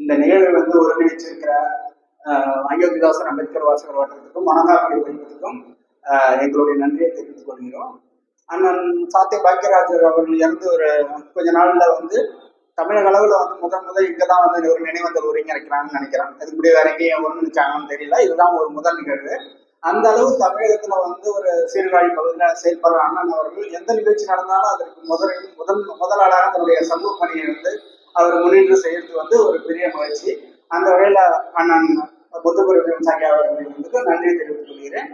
இந்த நிகழ்வை வந்து ஒருங்கிணைச்சிருக்கிற அயோத்திதாசன் அம்பேத்கர் வாசகர் வட்டத்துக்கும் மனதாக்குடி பதிப்பத்துக்கும் எங்களுடைய நன்றியை தெரிவித்துக் கொள்கிறோம். அண்ணன் சாத்திய பாக்கியராஜர் அவர்கள் இறந்து ஒரு கொஞ்ச நாள்ல வந்து தமிழக அளவுல வந்து முதன் முதல் இங்கே தான் வந்து ஒரு நினைவந்தல் ஒருங்கிணைக்கிறான்னு நினைக்கிறேன். அதுக்கு முடிய வேற எங்கேயும் ஒருங்கிணைச்சாங்கன்னு தெரியல. இதுதான் ஒரு முதல் நிகழ்வு. அந்த அளவு தமிழகத்துல வந்து ஒரு சீர்காழி பகுதியில் செயல்படுற அண்ணன் அவர்கள் எந்த நிகழ்ச்சி நடந்தாலும் அதற்கு முதல் முதல் முதலாளாக தன்னுடைய சமூக பணியை வந்து அவர் முன்னின்று செய்யறது வந்து ஒரு பெரிய முயற்சி. அந்த வகையில அண்ணன் முத்துக்குருவின் சாக்கியா அவர்களுக்கு நன்றி தெரிவித்துக் கொள்கிறேன்.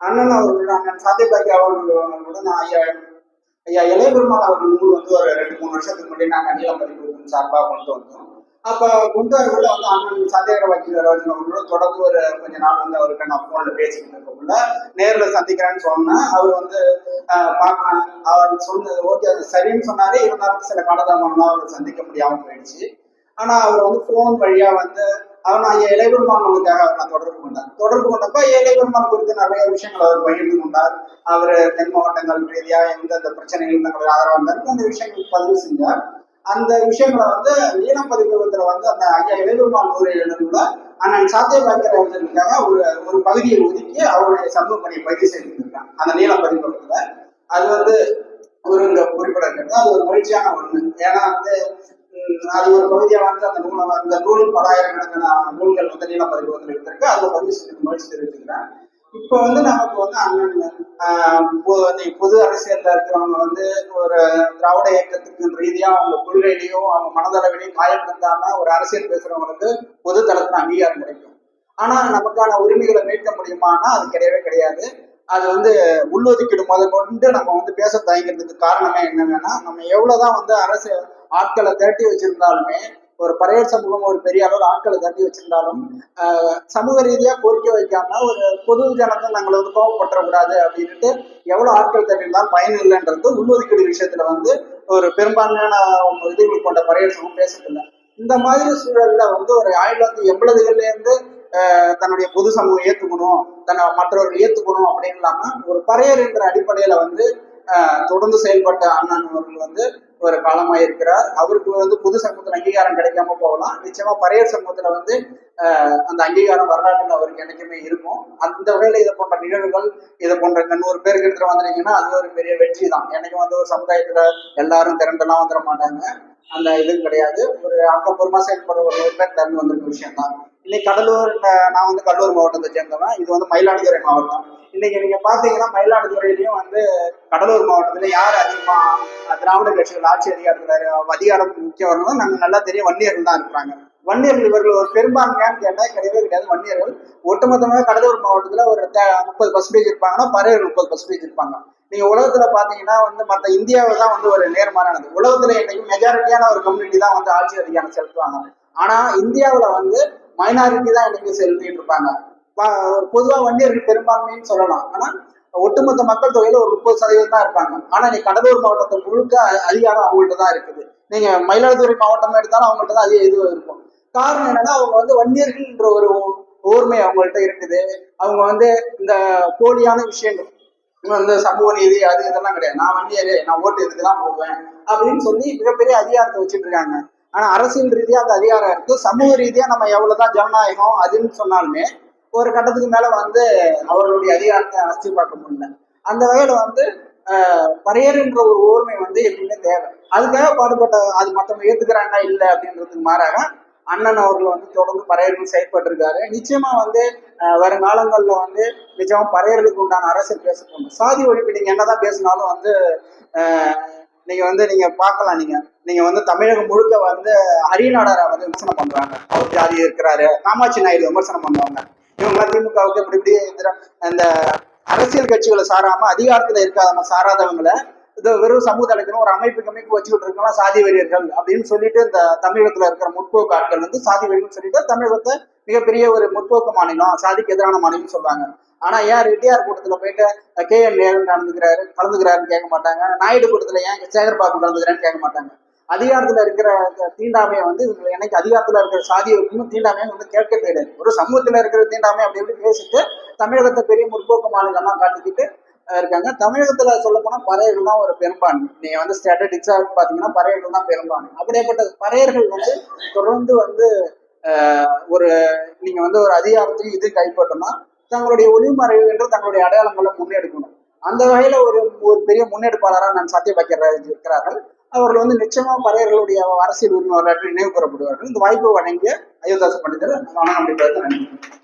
அண்ணன் அவர்கள் அண்ணன் சாத்தியபாக்கி அவர்களுடன் நான் ஐயா ஐயா இளைய பெருமாள் அவர்கள் நூல் வந்து ஒரு ரெண்டு மூணு வருஷத்துக்கு முன்னாடி நாங்கள் அணிலம் பதிப்பு சார்பாக கொண்டு வந்தோம். அப்போ கொண்டு வரக்குள்ள வந்து அண்ணன் சந்தேக வக்கீலராஜன் அவர்களோட தொடர்ந்து ஒரு கொஞ்ச நாள் வந்து அவருக்கு நான் ஃபோனில் பேசிக்கிட்டு இருக்கக்குள்ள நேரில் சந்திக்கிறேன்னு சொன்னேன். அவர் வந்து ஆஹ், அவர் சொன்னது ஓகே அது சரின்னு சொன்னாரு. இருந்தாலும் சில காலதாமம்லாம் அவர் சந்திக்க முடியாமல் போயிடுச்சு. ஆனால் அவர் வந்து ஃபோன் வழியாக வந்து அவர் நான் ஐயா அவர் நான் தொடர்பு கொண்டேன் தொடர்பு கொண்டப்ப ஐயா இளையபெருமான் குறித்து நிறைய விஷயங்கள் அவர் பகிர்ந்து கொண்டார். அவர் தென் மாவட்டங்கள் ரீதியாக எந்தெந்த பிரச்சனைகள் தங்களுக்கு ஆதரவாக இருந்தாலும் அந்த விஷயங்கள் பதிவு செஞ்சார். அந்த விஷயங்களை வந்து நீளம் வந்து அந்த ஐயா இளையபெருமான் நூரை அண்ணன் சாத்திய பாக்கியராஜனுக்காக ஒரு ஒரு பகுதியை ஒதுக்கி அவருடைய சமூக பணியை பதிவு செய்திருக்காங்க. அந்த நீளம் பதிப்பகத்துல. அது வந்து ஒரு இங்க குறிப்பிடத்தக்க அது ஒரு மகிழ்ச்சியான ஒண்ணு. ஏன்னா வந்து அது ஒரு பகுதியா வந்து அந்த நூலை அந்த நூல் பலாயிரக்கணக்கான நூல்கள் வந்து நீள பதிப்பகத்தில் எடுத்திருக்கு. அதுல பதிவு செஞ்சு மகிழ்ச்சி தெரிவிச்சுக்கிறேன். இப்போ வந்து நமக்கு வந்து அண்ணன் ஆஹ், வந்து பொது அரசியல்ல இருக்கிறவங்க வந்து ஒரு திராவிட இயக்கத்துக்கு ரீதியா அவங்க கொள்கையிலையும் அவங்க மனதளவிலையும் காயம் ஒரு அரசியல் பேசுறவங்களுக்கு பொது தளத்துல அங்கீகாரம் கிடைக்கும். ஆனா நமக்கான உரிமைகளை மீட்க முடியுமான்னா அது கிடையவே கிடையாது. அது வந்து உள்ளொதுக்கீடு முத கொண்டு நம்ம வந்து பேச தயங்கிறதுக்கு காரணமே என்னன்னா நம்ம எவ்வளவுதான் வந்து அரசு ஆட்களை திரட்டி வச்சிருந்தாலுமே ஒரு பறையர் சமூகம் ஒரு பெரிய அளவில் ஆட்களை தட்டி வச்சிருந்தாலும் சமூக ரீதியாக கோரிக்கை வைக்காம ஒரு பொது ஜனத்தை நாங்களை வந்து கோவப்பட்டுறக்கூடாது அப்படின்ட்டு எவ்வளோ ஆட்கள் தட்டியிருந்தாலும் பயன் இல்லைன்றது உள்ளொதுக்கீடு விஷயத்துல வந்து ஒரு பெரும்பான்மையான இதுகள் கொண்ட பறையர் சமூகம் பேசுறதில்லை இந்த மாதிரி சூழல்ல வந்து ஒரு ஆயிரத்தி தொள்ளாயிரத்தி எண்பதுகள்ல இருந்து தன்னுடைய பொது சமூகம் ஏத்துக்கணும் தன்னை மற்றவர்கள் ஏத்துக்கணும் அப்படின்னு இல்லாம ஒரு பறையர் என்ற அடிப்படையில வந்து தொடர்ந்து செயல்பட்ட அண்ணன் அவர்கள் வந்து ஒரு காலமாக இருக்கிறார். அவருக்கு வந்து புது சமூகத்தில் அங்கீகாரம் கிடைக்காம போகலாம். நிச்சயமா பழைய சமூகத்துல வந்து அந்த அங்கீகாரம் வரலாற்றில் அவருக்கு என்னைக்குமே இருக்கும். அந்த வகையில் இதை போன்ற நிகழ்வுகள் இதை போன்ற இந்த நூறு பேருக்கு எடுத்துட்டு வந்தீங்கன்னா அது ஒரு பெரிய வெற்றி தான். எனக்கு வந்து ஒரு சமுதாயத்துல எல்லாரும் திரண்டெல்லாம் வந்துட மாட்டாங்க. அந்த இதுவும் கிடையாது. ஒரு ஆக்கப்பூர்வமா செயல்படுற ஒரு பேர் திறந்து வந்திருக்க விஷயம் தான் இன்னைக்கு கடலூர் நான் வந்து கடலூர் மாவட்டத்தை சேர்ந்தவன். இது வந்து மயிலாடுதுறை மாவட்டம். இன்னைக்கு நீங்க பாத்தீங்கன்னா மயிலாடுதுறையிலயும் வந்து கடலூர் மாவட்டத்துல யார் அதிகமா திராவிட கட்சிகள் ஆட்சி அதிகாரத்துல அதிகாரம் முக்கியம் வரணும் நமக்கு நல்லா தெரியும். வன்னியர்கள் தான் இருக்கிறாங்க வன்னியர்கள் இவர்கள் ஒரு பெரும்பான்மையான்னு கேட்டா கிடையவே கிடையாது. வன்னியர்கள் ஒட்டுமொத்தமாக கடலூர் மாவட்டத்துல ஒரு முப்பது பர்சன்டேஜ் இருப்பாங்கன்னா பறையர் முப்பது பர்சன்டேஜ் இருப்பாங்க. நீங்க உலகத்துல பாத்தீங்கன்னா வந்து மற்ற இந்தியாவை தான் வந்து ஒரு நேர்மாறானது. உலகத்துல இன்னைக்கு மெஜாரிட்டியான ஒரு கம்யூனிட்டி தான் வந்து ஆட்சி அதிகாரம் செலுத்துவாங்க. ஆனா இந்தியாவில வந்து மைனாரிட்டி தான் இன்னைக்கு செலுத்திட்டு இருப்பாங்க. ஒரு பொதுவா வன்னியர்கள் பெரும்பான்மைன்னு சொல்லலாம். ஆனா ஒட்டுமொத்த மக்கள் தொகையில ஒரு முப்பது சதவீதம் தான் இருப்பாங்க. ஆனா நீ கடலூர் மாவட்டத்தை முழுக்க அதிகாரம் அவங்கள்ட்ட தான் இருக்குது. நீங்க மயிலாடுதுறை மாவட்டம் எடுத்தாலும் அவங்கள்ட்ட தான் அதிக இது இருக்கும். காரணம் என்னன்னா அவங்க வந்து வன்னியர்கள்ன்ற ஒரு ஓர்மை அவங்கள்ட்ட இருக்குது. அவங்க வந்து இந்த போலியான விஷயங்கள் வந்து சமூக நீதி அது இதெல்லாம் கிடையாது. நான் வன்னியரு நான் ஓட்டு இதுக்கு தான் போடுவேன் அப்படின்னு சொல்லி மிகப்பெரிய அதிகாரத்தை வச்சுட்டு இருக்காங்க. ஆனா அரசியல் ரீதியா அந்த அதிகாரம் இருக்கு. சமூக ரீதியா நம்ம எவ்வளவுதான் ஜனநாயகம் அதுன்னு சொன்னாலுமே ஒரு கட்டத்துக்கு மேல வந்து அவர்களுடைய அதிகாரத்தை அசத்தி பார்க்க முடியல. அந்த வகையில வந்து பரையர்ன்ற ஒரு ஓர்மை வந்து எப்பயுமே தேவை. அதுக்காக பாடுபட்ட அது மற்றவங்க ஏத்துக்கிறாங்க இல்லை அப்படின்றதுக்கு மாறாக அண்ணன் அவர்கள் வந்து தொடர்ந்து பறையர்கள் செயல்பட்டு இருக்காரு நிச்சயமா வந்து வருங்காலங்கள்ல வந்து நிச்சயமா பறையர்களுக்கு உண்டான அரசியல் பேசணும் சாதி ஒழிப்பு நீங்க என்னதான் பேசினாலும் வந்து நீங்க வந்து நீங்க பார்க்கலாம் நீங்க. நீங்க வந்து தமிழகம் முழுக்க வந்து ஹரிநாடரை வந்து விமர்சனம் பண்றாங்க. அவர் ஜாதி இருக்கிறாரு காமாட்சி நாயுடு விமர்சனம் பண்ணுவாங்க. இவங்க திமுகவுக்கு இப்படி இப்படி அந்த அரசியல் கட்சிகளை சாராம அதிகாரத்துல இருக்காதவங்க சாராதவங்களை இது வெறும் சமூக அழைக்கணும் ஒரு அமைப்பு அமைப்பு வச்சுக்கிட்டு இருக்கலாம் சாதி வெறியர்கள் அப்படின்னு சொல்லிட்டு இந்த தமிழகத்துல இருக்கிற முற்போக்கு ஆட்கள் வந்து சாதி வெறியர்கள் சொல்லிட்டு தமிழகத்தை மிகப்பெரிய ஒரு முற்போக்கு மாநிலம் சாதிக்கு எதிரான மாநிலம் சொல்றாங்க ஆனா ஏன் ரெட்டியார் கூட்டத்துல போயிட்டு கே என் நேரு நடந்துக்கிறாரு கலந்துக்கிறாருன்னு கேட்க மாட்டாங்க. நாயுடு கூட்டத்துல ஏன் சேகர் பாபு கலந்துக்கிறான்னு கேட்க மாட்டாங்க. அதிகாரத்துல இருக்கிற தீண்டாமையை வந்து இவங்க என்னைக்கு அதிகாரத்துல இருக்கிற சாதிகளுக்கும் தீண்டாமையை வந்து கேட்க தெரியாது ஒரு சமூகத்துல இருக்கிற தீண்டாமை அப்படி இப்படி பேசிட்டு தமிழகத்தை பெரிய முற்போக்கு மாநிலமா காட்டிக்கிட்டு இருக்காங்க. தமிழகத்துல சொல்ல போனா பறையர்கள் தான் ஒரு பெரும்பான்மை. நீங்க வந்து ஸ்டாட்டிஸ்டிக்ஸா பாத்தீங்கன்னா பறையர்கள் தான் பெரும்பான்மை. அப்படியேப்பட்ட பறையர்கள் வந்து தொடர்ந்து வந்து ஒரு நீங்க வந்து ஒரு அதிகாரத்தையும் இது கைப்பற்றணும். தங்களுடைய ஒளிமறைவு என்று தங்களுடைய அடையாளங்களை முன்னெடுக்கணும். அந்த வகையில ஒரு ஒரு பெரிய முன்னெடுப்பாளராக நான் சத்யபாக்கிய ராஜ் இருக்கிறார்கள். அவர்கள் வந்து நிச்சயமா பறையர்களுடைய அரசியல் உரிமை நினைவு கூறப்படுவார்கள். இந்த வாய்ப்பு வழங்கிய அயோத்தாச பண்டிதர் வணக்கம் நன்றி.